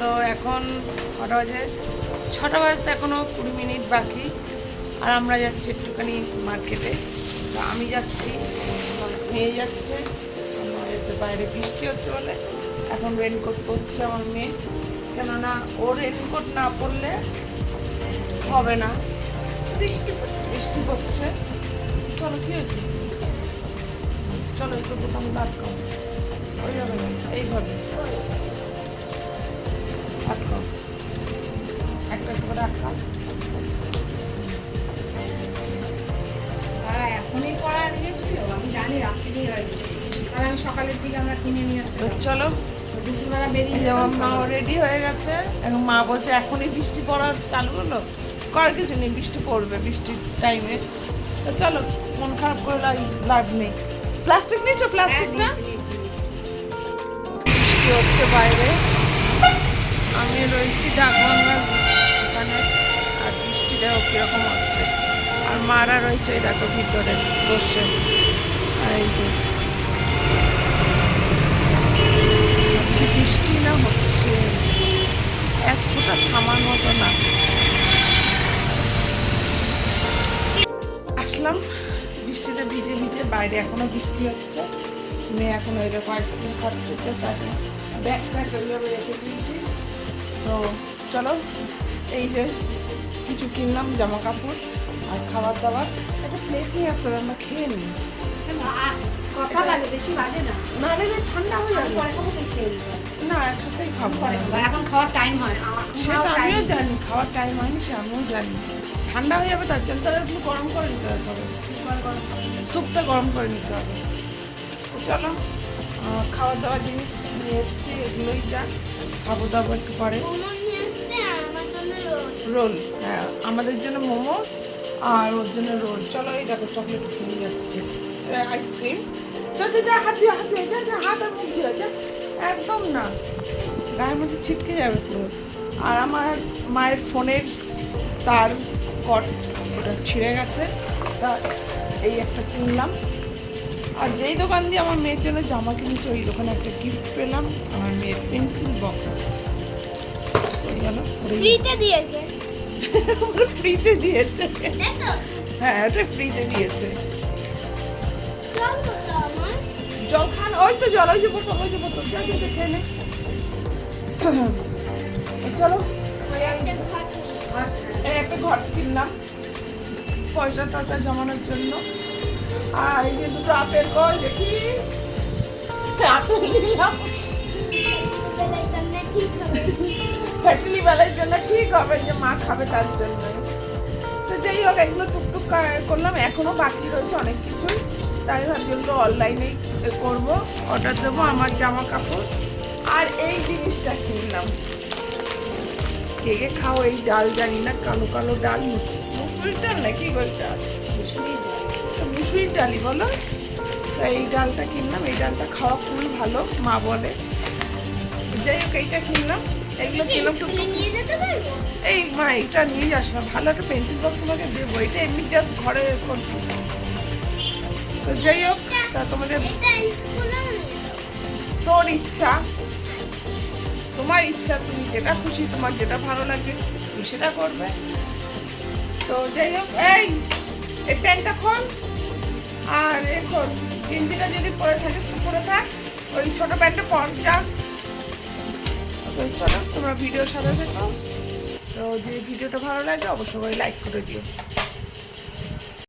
তো এখন কটা বাজে ছটা বাজতে এখনও কুড়ি মিনিট বাকি আর আমরা যাচ্ছি একটুখানি মার্কেটে। তো আমি যাচ্ছি মেয়ে যাচ্ছে আমার হচ্ছে বাইরে বৃষ্টি হচ্ছে বলে। এখন রেনকোট পরছে আমার মেয়ে। কেননা ও রেনকোট না পরলে হবে না। বৃষ্টি পড়ছে। বৃষ্টি পড়ছে। চলো কী হচ্ছে? চলো একটু বোতাম আটকাও ওইভাবে না, এইভাবে। একটা করে তারা এখনই পড়া গেছিল আমি জানি রাত্রিতেই হয়ে গেছে। আমি সকালের দিকে আমরা কিনে নিয়ে আসতে। চলো। দুপুরবেলা বেরিয়ে যেমন যেতাম। রেডি হয়ে গেছে এবং মা বলছে এখনই বৃষ্টি পড়া চালু হলো? করার কিছু নেই বৃষ্টি পড়বে বৃষ্টির টাইমে তো চলো মন খারাপ করে লাভ- নেই। প্লাস্টিক নিয়েছো? হ্যাঁ, প্লাস্টিক না নিয়েছি, নিয়েছি। বৃষ্টি হচ্ছে বাইরে। আমি রয়েছি ডাকবাংলার ওখানে আর বৃষ্টিটাও কীরকম হচ্ছে। আর মারা রয়েছে দেখো ভিতরে, বসে। এই যে। বৃষ্টি না হচ্ছে। এক ফোঁটা থামার মতো না। আসলাম। বৃষ্টিতে ভিজে ভিজে বাইরে এখনও বৃষ্টি হচ্ছে। মেয়ে এখন ওই দেখো আইসক্রিম খাচ্ছে জাস্ট আইসক্রিম ব্যাগ ট্যাগ ওইভাবে রেখে দিয়েছি। তো চলো এই যে কিছু কিনলাম জামা কাপড় আর খাবার দাবার একটা প্লেট নিয়ে আসতে হবে আমরা খেয়ে নিই। আর বাজে বেশি বাজে না। না না ঠান্ডা হয়ে যাবে। পরে খাব তুই খেয়ে না একসাথেই খাব। এখন খাওয়ার টাইম হয়। সেটা আমিও জানি খাওয়ার টাইম হয়নি সে আমিও জানি। ঠান্ডা হয়ে যাবে তার জন্য তাহলে একটু গরম করে নিতে হবে। স্যুপটা গরম করে নিতে হবে। চলো। খাওয়া দাওয়ার জিনিস নিয়ে এসেছি এগুলোই যা। খাব দাবো একটু পরে। রোল হ্যাঁ আমাদের জন্য মোমোস আর ওর জন্য রোল। চলো এই দেখো চকলেট কিনে যাচ্ছে। আইসক্রিম চল যা, যা হাত দিয়ে হাত দিয়ে যা যা হাত আর মুখ দিয়ে যা। একদম না। গায়ের মধ্যে ছিটকে যাবে পুরো। আর আমার মায়ের ফোনের তার কট ওটা ছিঁড়ে গেছে। তা এই একটা কিনলাম। আর যেই দোকান দিয়ে আমার মেয়ের জন্য জামা কিনেছে ওই দোকানে একটা গিফট পেলাম আমার মেয়ের পেন্সিল বক্স ফ্রিতে দিয়েছে? ফ্রিতে দিয়েছে। হ্যাঁ ওটা ফ্রিতে দিয়েছে। জল খান ওই তো জল ওই যে বোতল ওই যে বোতল যা যা, যা, চলো। একটা ঘর কিনলাম পয়সা টয়সা জমানোর জন্য। আর এই যে জন্য ঠিক হবে যে মা খাবে তার জন্য তো বাকি রয়েছে অনেক কিছুই তাই ভাবছি এগুলো অনলাইনেই করব অর্ডার দেবো আমার জামা কাপড়। আর এই জিনিসটা কিনলাম। কে কে খাও এই ডাল জানি না, কালো কালো ডাল, মুসুর মুসুরির ডাল নাকি বলটা তো মুসুরির ডালই বলো? তো এই ডালটা কিনলাম এই ডালটা খাওয়া খুবই ভালো মা বলে। যাই হোক এইটা কিনলাম। এগুলো কিনলাম এই মা এটা নিয়ে যাস না ভালো একটা পেন্সিল বক্স তোমাকে দেবো। এটা এমনি জাস্ট ঘরে করছি তো যাই হোক তা তোমাদের তোর ইচ্ছা। তোমার ইচ্ছা তুমি যেটা খুশি তোমার যেটা ভালো লাগে তুমি সেটা করবে। তো যাই হোক এই এই প্যান্টটা খোল আর এ খোল গেঞ্জিটা যদি পরে থাকে পরে থাক। ওই ছোটো প্যান্টটা পর যা। তো চলো। তোমরা ভিডিও সাথে দেখো তো যদি ভিডিওটা ভালো লাগে অবশ্যই লাইক করে দিও।